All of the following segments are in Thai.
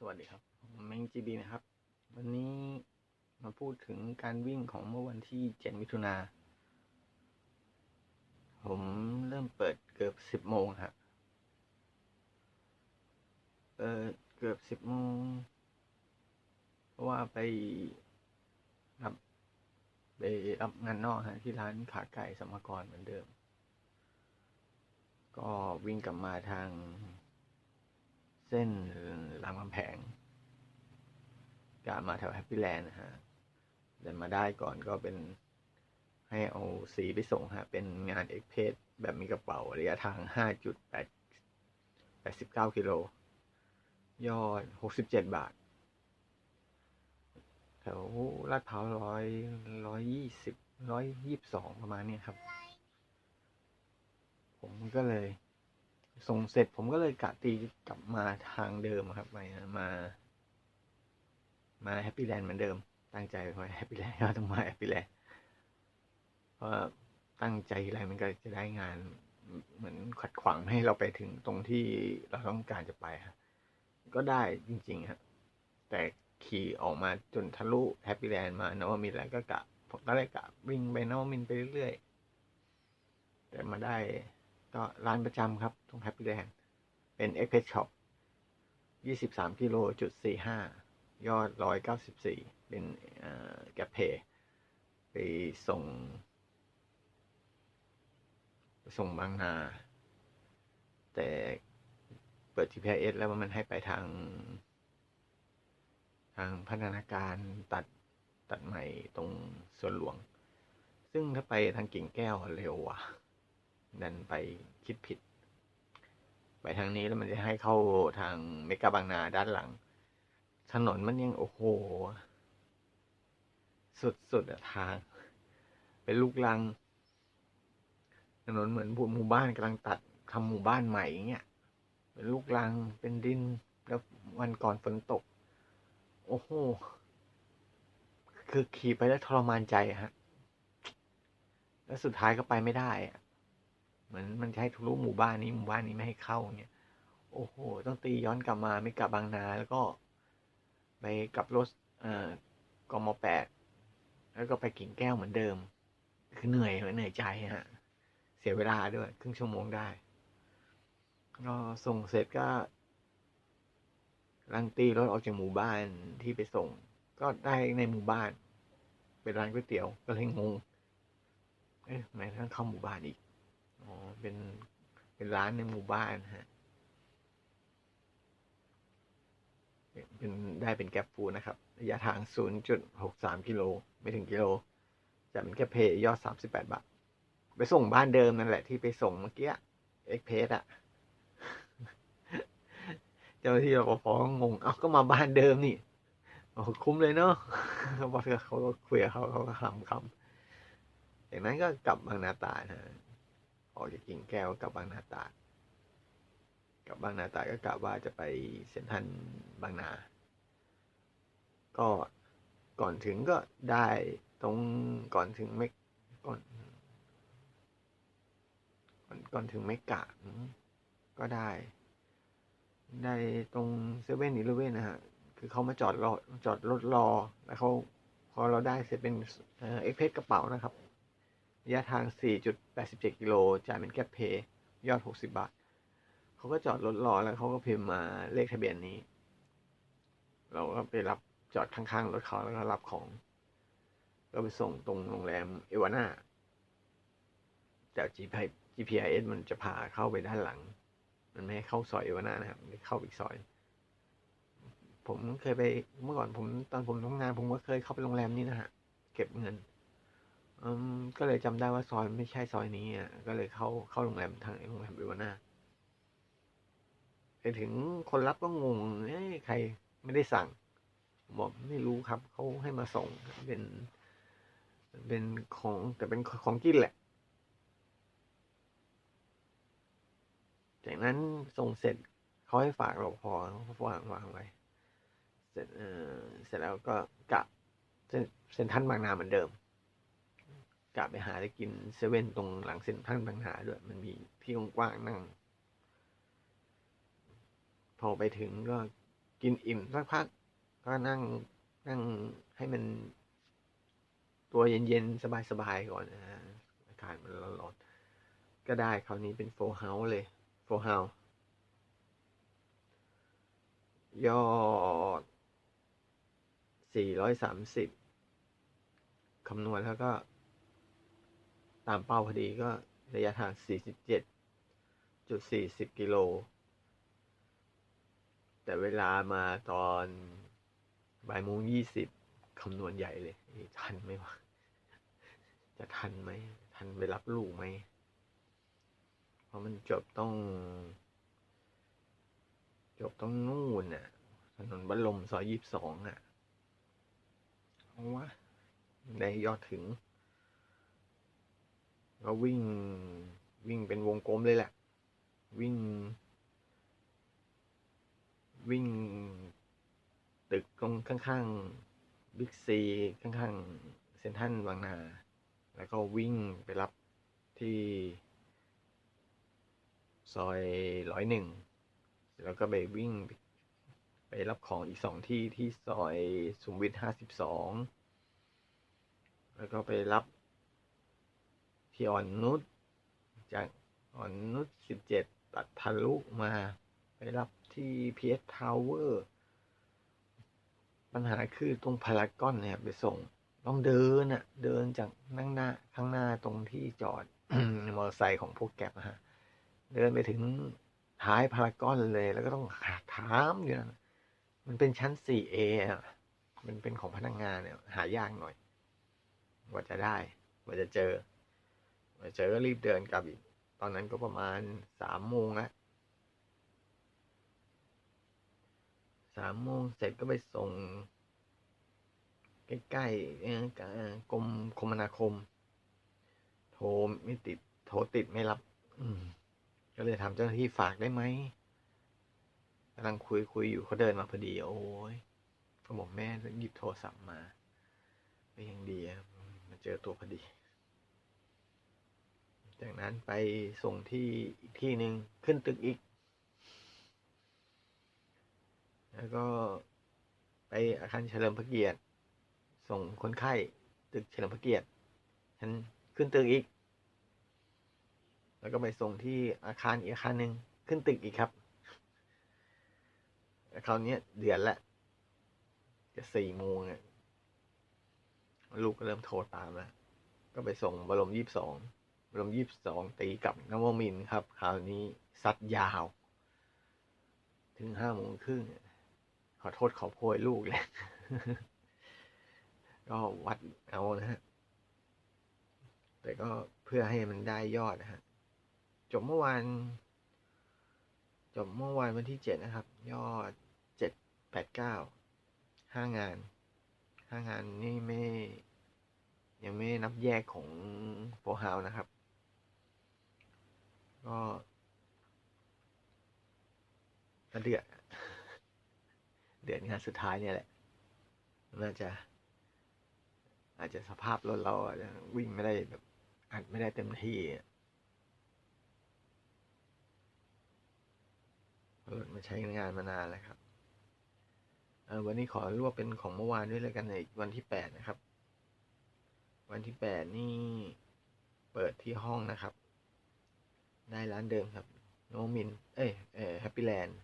สวัสดีครับผมแมงจีบีนะครับ วันนี้มาพูดถึงการวิ่งของเมื่อวันที่ 7 มิถุนา ผมเริ่มเปิดเกือบ 10 โมงครับเปิดเกือบ 10 โมง เพราะว่าไปรับไปรับงานนอกฮะที่ร้านขาไก่สมกรเหมือนเดิม ก็วิ่งกลับมาทาง เส้นรามคำแพงกามาแถวแฮปปี้แลนด์นะฮะเดินมาได้ก่อนก็เป็นให้เอาสีไปส่งฮะ เป็นงานเอ็กเพสแบบมีกระเป๋าระยะทาง 5.8 89กิโล ยอด 67 บาท แถวลาดพร้าวร้อยร้อยยี่สิบร้อยยี่สิบสองประมาณนี้ครับ ผมก็เลย ส่งเสร็จผมก็เลยกะตีกลับมาทางเดิมครับไปมา มาแฮปปี้แลนด์เหมือนเดิม ตั้งใจไว้แฮปปี้แลนด์ก็ต้องมาแฮปปี้แลนด์เพราะตั้งใจอะไรมันก็จะได้งานเหมือนขัดขวางให้เราไปถึงตรงที่เราต้องการจะไปครับก็ได้จริงๆครับแต่ขี่ออกมาจนทะลุแฮปปี้แลนด์มานวมินแล้วก็กะผมตอนแรกกะวิ่งไปนวมินไปเรื่อยๆแต่มาได้ ก็ร้านประจำครับตรงแฮปปี้แลนด์เป็นเอ็กเพรสช็อปยี่สิบสามกิโลจุดสี่ห้ายอดร้อยเก้าสิบสี่เป็นแกเพย์ไปส่ง ส่งบางนา แต่เปิด GPS แล้วมันให้ไปทาง ทางพัฒนาการตัดตัดใหม่ตรงสวนหลวง ซึ่งถ้าไปทางกิ่งแก้วเร็วว่ะ ดันไปคิดผิด ไปทางนี้แล้วมันจะให้เข้าทางเมกาบางนาด้านหลัง ถนนมันยังโอ้โห สุดๆอะทาง เป็นลูกลัง ถนนเหมือนหมู่บ้านกำลังตัดทำหมู่บ้านใหม่เงี้ยเป็นลูกลังเป็นดินแล้ววันก่อนฝนตก โอ้โห คือขี่ไปแล้วทรมานใจฮะ แล้วสุดท้ายก็ไปไม่ได้อะ เหมือนมันให้ทะลุหมู่บ้านนี้หมู่บ้านนี้ไม่ให้เข้าเนี่ย โอ้โห ต้องตีย้อนกลับมาไม่กลับบางนาแล้วก็ไปกลับรถเอ่อกมแปดแล้วก็ไปกิ่งแก้วเหมือนเดิม คือเหนื่อยเหนื่อยใจฮะเสียเวลาด้วย ครึ่งชั่วโมงได้ก็ส่งเสร็จก็ลังตีรถออกจากหมู่บ้านที่ไปส่ง ก็ได้ในหมู่บ้าน เป็นร้านก๋วยเตี๋ยวก็เลยงง เอ๊ะทำไมต้องเข้าหมู่บ้านอีก อ๋อ เป็น เป็นร้านในหมู่บ้านฮะ เป็นได้เป็นแกร็บฟูนะครับ ระยะทาง 0.63 กิโล ไม่ถึงกิโล จะเป็นแค่เพย์ยอด 38 บาท ไปส่งบ้านเดิมนั่นแหละที่ไปส่งเมื่อกี้เอ็กเพสอะเจ้าหน้าที่รปภก็งง เอาก็มาบ้านเดิมนี่โอ้คุ้มเลยเนาะเขาบอกเขาก็คุยกับเขาเขาก็คำคำจากนั้นก็กลับบางนาตานะ ออกจากกิ่งแก้วกลับบางนาตาดกลับบางนาตาดก็กะว่าจะไปเซ็นทรัลบางนา ก็ก่อนถึงก็ได้ตรงก่อนถึงเมกก่อนก่อนถึงเมกะก็ได้ ได้ตรงเซเว่นอีเลเว่นนะฮะ คือเขามาจอดรอจอดรถรอ แล้วเขาพอเราได้เสร็จเป็นเอ็กเพรสกระเป๋านะครับ ระยะทาง 4.87 กิโลจ่ายเป็นแก๊ปเพย์ยอด 60 บาท เขาก็จอดรถรอแล้วเขาก็พิมพ์มาเลขทะเบียนนี้ เราก็ไปรับจอดข้างๆรถเขาแล้วก็รับของ ก็ไปส่งตรงโรงแรมเอวาน่าจาก GPS มันจะพาเข้าไปด้านหลัง มันไม่ให้เข้าซอยเอวาน่านะครับมันเข้าอีกซอย ผมเคยไปเมื่อก่อนผมตอนผมทำงาน ผมก็เคยเข้าไปโรงแรมนี้นะฮะ เก็บเงิน อืมก็เลยจำได้ว่าซอยไม่ใช่ซอยนี้อะก็เลยเข้าเข้าโรงแรมทางโรงแรมเอวาน่าไปถึงคนรับก็งงเอ้ยใครไม่ได้สั่งบอกไม่รู้ครับเขาให้มาส่งเป็น เป็นของแต่เป็นของกินแหละ จากนั้นส่งเสร็จเขาให้ฝากเราพอวางวางไว้ เสร็จเออเสร็จแล้วก็กลับเซ็นทรัลบางนาเหมือนเดิม กลับไปหาได้กินเซเว่นตรงหลังเซ็นทรัลบางนาด้วย มันมีที่กว้างๆนั่ง พอไปถึงก็กินอิ่มสักพัก ก็นั่งนั่งให้มัน ตัวเย็นๆ สบายๆ ก่อนนะฮะอากาศมันร้อนๆก็ได้คราวนี้เป็นโฟเฮาส์เลย โฟเฮาส์ยอด 430 คำนวณแล้วก็ ตามเป้าพอดีก็ระยะทาง 47.40 กิโล แต่เวลามาตอนบ่ายโมงยี่สิบคำนวณใหญ่เลย ทันไหมวะ จะทันไหม ทันไปรับลูกไหม เพราะมันจบต้อง จบต้องนู่นน่ะ ถนนบรลมซอยยี่สิบสองอะ เอาวะ ได้ยอดถึง ก็วิ่งวิ่งเป็นวงกลมเลยแหละ วิ่ง วิ่ง ตึกตรงข้างๆบิ๊กซีข้างๆเซ็นทรัลบางนา แล้วก็วิ่งไปรับที่ซอยร้อยหนึ่งแล้วก็ไปวิ่งไปรับของอีกสองที่ที่ซอยสุมวิทห้าสิบสองแล้วก็ไปรับ ที่อ่อนนุชจากอ่อนนุชสิบเจ็ดตัดทะลุมา ไปรับที่พีเอสทาวเวอร์ปัญหาคือตรงพารากอนเนี่ยไปส่ง ต้องเดินอะเดินจากนั่งหน้าข้างหน้าตรงที่จอดมอเตอร์ไซค์ของพวกแก็บฮะเดินไปถึงท้ายพารากอนเลย แล้วก็ต้องหาถามอยู่นะมันเป็นชั้น 4A อะมันเป็นของพนักงงานเนี่ยหายากหน่อย กว่าจะได้ กว่าจะเจอ เจอก็รีบเดินกลับอีก ตอนนั้นก็ประมาณสามโมงแล้วสามโมงเสร็จก็ไปส่ง ใกล้ๆกรมคมนาคม โทรไม่ติด โทรติดไม่รับ ก็เลยถามเจ้าหน้าที่ฝากได้ไหมกำลังคุยคุยอยู่เขาเดินมาพอดี โอ้ยก็บอกแม่หยิบโทรศัพท์มาก็ยังดีมาเจอตัวพอดี จากนั้นไปส่งที่อีกที่หนึ่งขึ้นตึกอีก แล้วก็ไปอาคารเฉลิมพระเกียรติ ส่งคนไข้ตึกเฉลิมพระเกียรติฉันขึ้นตึกอีก แล้วก็ไปส่งที่อาคารอีกอาคารหนึ่งขึ้นตึกอีกครับคราวนี้เดือนละจะสี่โมงลูกก็เริ่มโทรตามแล้ว ก็ไปส่งบรมยี่สิบสอง บรมยี่สิบสองตีกับนวมินครับ คราวนี้ซัดยาว ถึงห้าโมงครึ่งขอโทษขอโพยลูกเลยก็วัดเอานะฮะ แต่ก็เพื่อให้มันได้ยอดนะฮะ จบเมื่อวานจบเมื่อวานวันที่เจ็ดนะครับ ยอดเจ็ดแปดเก้าห้างานห้างานนี่ไม่ ยังไม่นับแยกของโฟร์เฮาส์นะครับ ก็เดือดเดือนงานสุดท้ายเนี่ยแหละ น่าจะ อาจจะสภาพรถเราอาจจะวิ่งไม่ได้แบบอัดไม่ได้เต็มที่รถมาใช้งานมานานแล้วครับวันนี้ขอรวบเป็นของเมื่อวานด้วยเลยกันในวันที่แปดนะครับ วันที่แปดนี่เปิดที่ห้องนะครับ ได้ร้านเดิมครับ โนมิน เอ้ยเออแฮปปี้แลนด์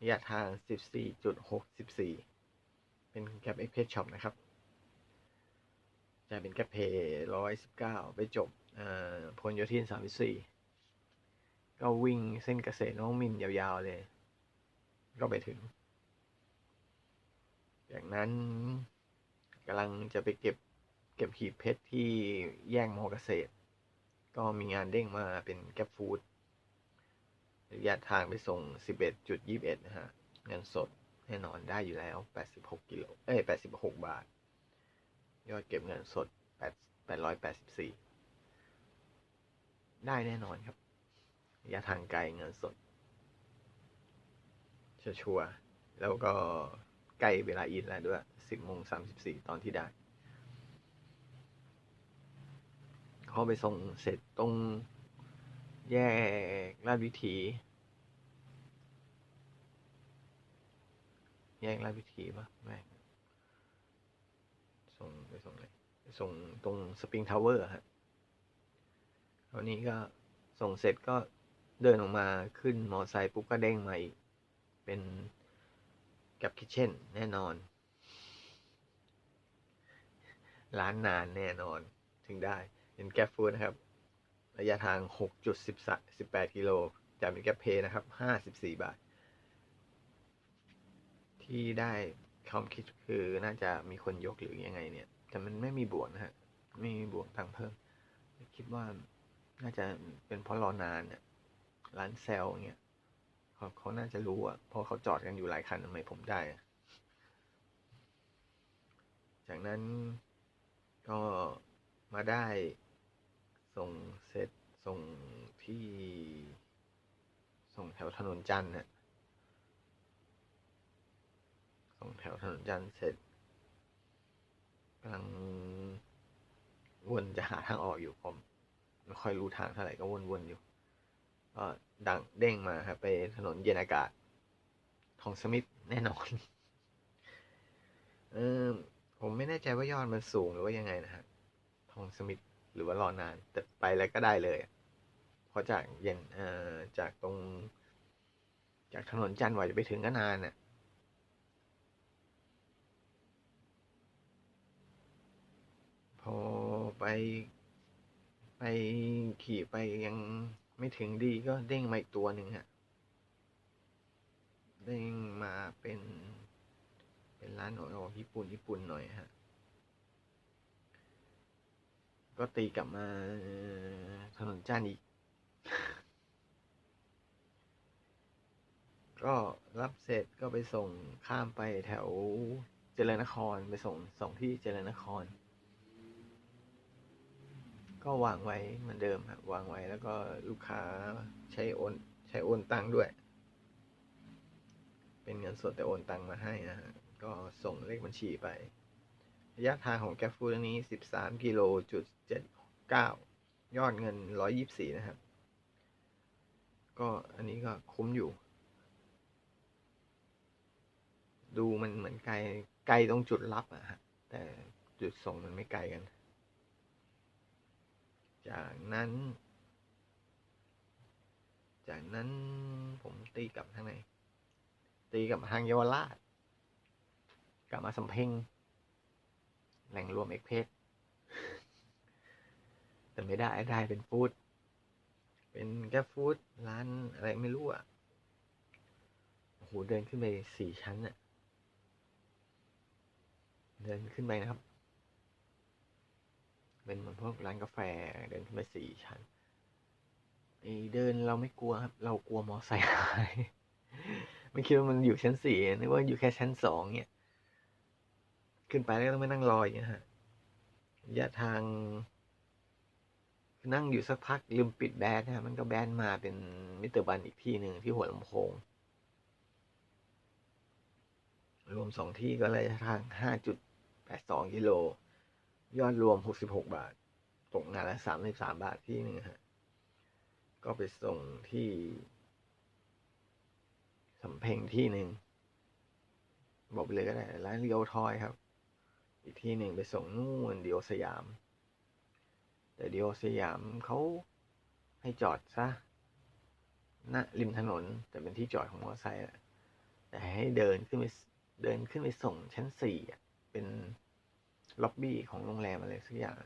ระยะทางสิบสี่จุดหกสิบสี่เป็นแคปเอ็กเพสช็อปนะครับจะเป็นแคปเพย์ร้อยสิบเก้าไปจบพลโยธินสามสี่ก็วิ่งเส้นเกษตรน้องมินยาวๆเลย ก็ไปถึง จากนั้นกำลังจะไปเก็บเก็บหีบเพชรที่แย่งมอเกษตร ก็มีงานเด้งมาเป็นแก๊ปฟู้ดระยะทางไปส่ง 11.21 นะฮะ เงินสดแน่นอนได้อยู่แล้ว 86กิโลเอ้ย86 บาท ยอดเก็บเงินสด 884 ได้แน่นอนครับระยะทางไกลเงินสด ชัวร์แล้วก็ใกล้เวลาอินแล้วด้วย 10โมง34 ตอนที่ได้ เขาไปส่งเสร็จตรงแยกลาดวิถี แยกราชวิถีปะไม่ส่งไปส่งเลยส่งตรงสปริงทาวเวอร์ฮะคราวนี้ก็ส่งเสร็จก็เดินออกมาขึ้นมอไซค์ปุ๊บก็เด้งมาอีก เป็นกับคิเช่นแน่นอน ร้านนานแน่นอนถึงได้ เป็นแกร็บฟูดนะครับ ระยะทาง 6.18 กิโล จากเป็นแกร็บเพนะครับ 54 บาท ที่ได้ความคิดคือน่าจะมีคนยกหรือยังไงเนี่ย แต่มันไม่มีบวกนะฮะ ไม่มีบวกตังเพิ่ม คิดว่าน่าจะเป็นเพราะรอนานเนี่ยร้านแซลเงี้ยเขาเขาน่าจะรู้อะเพราะเขาจอดกันอยู่หลายคันทำไมผมได้ จากนั้นก็มาได้ ส่งเสร็จส่งที่ ส่งแถวถนนจันทร์นะส่งแถวถนนจันทร์เสร็จกำลังวนจะหาทางออกอยู่ผมไม่ค่อยรู้ทางเท่าไหร่ก็วนๆอยู่ก็ดังเด้งมาครับไปถนนเย็นอากาศของสมิธแน่นอน เออผมไม่แน่ใจว่ายอดมันสูงหรือว่ายังไงนะฮะทองสมิธ หรือว่ารอนาน แต่ไปแล้วก็ได้เลยเพราะจากย็นเอ่อจากตรง จากถนนจันทร์ว่าจะไปถึงก็นานน่ะพอไปไปขี่ไปยังไม่ถึงดีก็เด้งมาอีกตัวหนึ่งฮะเด้งมาเป็น เป็นร้านออกญี่ปุ่นญี่ปุ่นหน่อยฮะ ก็ตีกลับมาถนนจ้านอีก ก็รับเสร็จก็ไปส่งข้ามไปแถวเจริญนครไปส่งส่งที่เจริญนคร ก็วางไว้เหมือนเดิมครับวางไว้แล้วก็ลูกค้าใช้โอนใช้โอนตังค์ด้วย เป็นเงินสดแต่โอนตังค์มาให้นะฮะก็ส่งเลขบัญชีไป ระยะทางของแกฟู d อันนี้ 13กิโลจุด79 ยอดเงิน 124 นะครับ ก็อันนี้ก็คุ้มอยู่ ดูมันเหมือนไกล ไกลตรงจุดรับอะฮะ แต่จุดส่งมันไม่ไกลกัน จากนั้น จากนั้นผมตีกลับทางไหน ตีกลับทางเยาวราช กลับมาสำเพ็ง แหล่งรวมเอกเพสแต่ไม่ได้ได้เป็นฟู้ดเป็นแกร็บฟู้ดร้านอะไรไม่รู้อะโอ้โหเดินขึ้นไปสี่ชั้นอะเดินขึ้นไปนะครับ เป็นเหมือนพวกร้านกาแฟเดินขึ้นไปสี่ชั้นไอเดินเราไม่กลัวครับ เรากลัวมอไซค์หายไม่คิดว่ามันอยู่ชั้นสี่นึกว่าอยู่แค่ชั้นสองเนี่ย ขึ้นไปแล้วต้องไม่นั่งรออย่างเงี้ยฮะระยะทาง นั่งอยู่สักพักลืมปิดแบนนะมันก็แบนมาเป็นมิเตอร์บันอีกที่หนึ่งที่หัวลำโพง รวมสองที่ก็ระยะทางห้าจุดแปดสองกิโล ยอดรวมหกสิบหกบาท ตกงานละสามสิบสามบาทที่หนึ่งฮะ ก็ไปส่งที่สำเพ็งที่หนึ่งบอกไปเลยก็ได้ร้านเรียวทอยครับ อีกที่หนึ่งไปส่งนู่นเดียวสยาม แต่เดียวสยามเขาให้จอดซะณริมถนนแต่เป็นที่จอดของมอเตอร์ไซค์แหละแต่ให้เดินขึ้นไปเดินขึ้นไปส่งชั้นสี่เป็นล็อบบี้ของโรงแรมอะไรสักอย่าง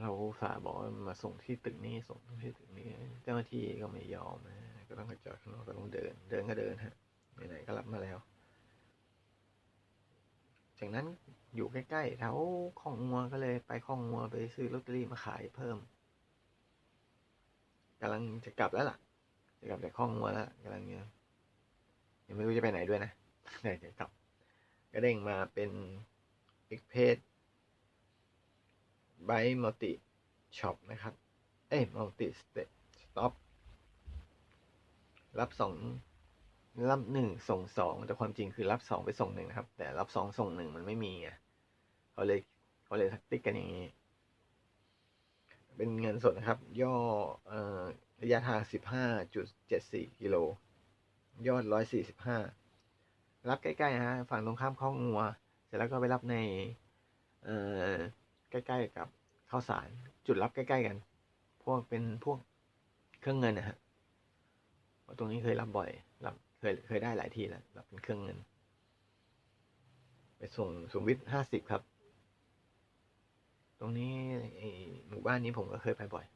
เราอุตสาบอกมาส่งที่ตึกนี้ส่งที่ตึกนี้ เจ้าหน้าที่ก็ไม่ยอมนะก็ต้องไปจอดข้างนอกก็ต้องเดิน เดินก็เดินฮะไหนๆก็รับมาแล้ว จากนั้นอยู่ใกล้ๆแถวคลองงัวก็เลยไปคลองงัวไปซื้อลอตเตอรี่มาขายเพิ่มกำลังจะกลับแล้วล่ะ จะกลับจากคลองงัวแล้วกำลังเนี่ยยังไม่รู้จะไปไหนด้วยนะแต่จะกลับก็เด้งมาเป็นเอ็กเพสไบมัลติช็อปนะครับ เอ้ยมัลติสเตสต็อปรับสอง รับหนึ่งส่งสองแต่ความจริงคือรับสองไปส่งหนึ่งนะครับ แต่รับสองส่งหนึ่งมันไม่มีไงเขาเลยเขาเลยติ๊กกันอย่างนี้ เป็นเงินสดนะครับ ย่ออระยะทางสิบห้าจุดเจ็ดสี่กิโล ยอดร้อยสี่สิบห้ารับใกล้ๆฮะฝั่งตรงข้ามข้องงัว เสร็จแล้วก็ไปรับในใกล้ๆกับข้าวสาร จุดรับใกล้ๆกัน พวกเป็นพวกเครื่องเงินนะฮะเพราตรงนี้เคยรับบ่อยรับ ยเคยได้หลายที่แล้วรับเป็นเครื่องเงิน ไปส่งสุขมวิทห้าสิบครับ ตรงนี้หมู่บ้านนี้ผมก็เคยไปบ่อย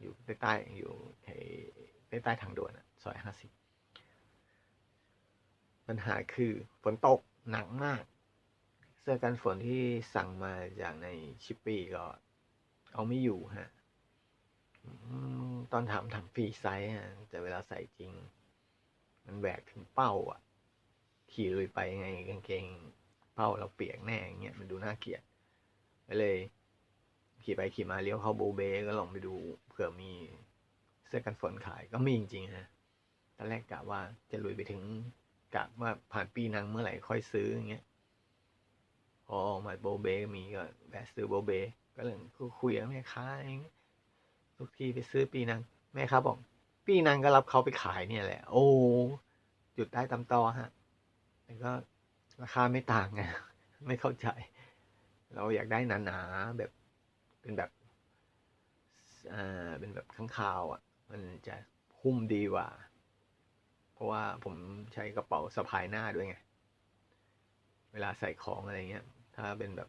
อยู่ใต้ใต้ๆอยู่ใใต้ใต้ทางด่วนซอยห้าสิบปัญหาคือฝนตกหนักมาก เสื้อกันฝนที่สั่งมาจากในชิปปี้ก็ เอาไม่อยู่ฮะตอนถามถามฟรีไซส์ฮะแต่เวลาใส่จริง มันแหวกถึงเป้าอะ ขี่ลุยไปไงกางเกงเป้าเราเปียกแน่อย่างเงี้ยมันดูน่าเกลียดไปเลย ขี่ไปขี่มาเลี้ยวเข้าโบเบก็ลองไปดูเผื่อมีเสื้อกันฝนขายก็มีจริงๆฮะตอนแรกกะว่าจะลุยไปถึงกะว่าผ่านปีนังเมื่อไหร่ค่อยซื้ออย่างเงี้ยพอออกมาโบเบมีก็แวะซื้อโบเบก็เลยคุยกับแม่ค้าเองทุกทีไปซื้อปีนังแม่ค้าบอก ปีนังก็รับเขาไปขายเนี่ยแหละ โอ้จุดได้ตำตอฮะแต่ก็ราคาไม่ต่างไงไม่เข้าใจ เราอยากได้หนาๆแบบเป็นแบบอ่าเป็นแบบข้างคาวอะ มันจะหุ้มดีกว่า เพราะว่าผมใช้กระเป๋าสะพายหน้าด้วยไง เวลาใส่ของอะไรเงี้ย ถ้าเป็นแบบ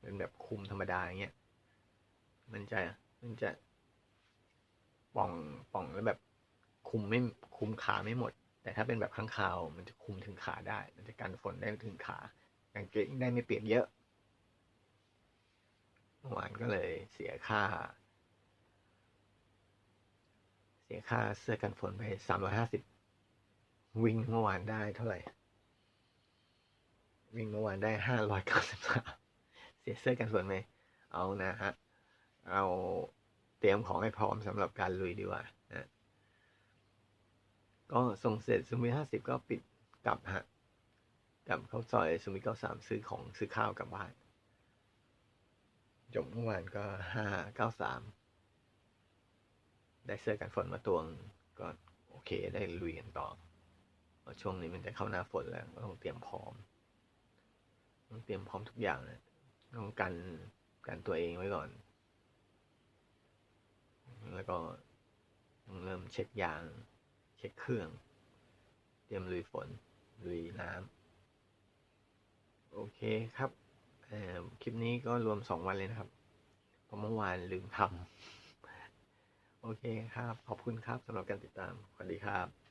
เป็นแบบคุมธรรมดาอย่างเงี้ยมันจะมันจะ ป่องป่องแล้วแบบคุมไม่คุมขาไม่หมด แต่ถ้าเป็นแบบข้างคาว มันจะคุมถึงขาได้ มันจะกันฝนได้ถึงขากางเกงได้ไม่เปียกเยอะเมื่อวานก็เลยเสียค่า เสียค่าเสื้อกันฝนไปสามร้อยห้าสิบวิ่งเมื่อวานได้เท่าไหร่ วิ่งเมื่อวานได้ห้าร้อยเก้าสิบสามเสียเสื้อกันฝนไหมเอานะฮะ เอา เตรียมของให้พร้อมสำหรับการลุยดีกว่านะก็ส่งเสร็จสุมิห้าสิบก็ปิดกลับฮะกลับเข้าซอยสุมิเก้าสามซื้อของซื้อข้าวกลับบ้านจบเมื่อวานก็ห้าเก้าสามได้เสื้อกันฝนมาตวงก็โอเคได้ลุยกันต่อช่วงนี้มันจะเข้าหน้าฝนแล้วก็ต้องเตรียมพร้อมต้องเตรียมพร้อมทุกอย่างนะต้องกันกันตัวเองไว้ก่อน แล้วก็ต้องเริ่มเช็คยาง เช็คเครื่อง เตรียมลุยฝน ลุยน้ำโอเคครับคลิปนี้ก็รวมสองวันเลยนะครับ เพราะเมื่อวานลืมทำ โอเคครับ ขอบคุณครับสำหรับการติดตาม สวัสดีครับ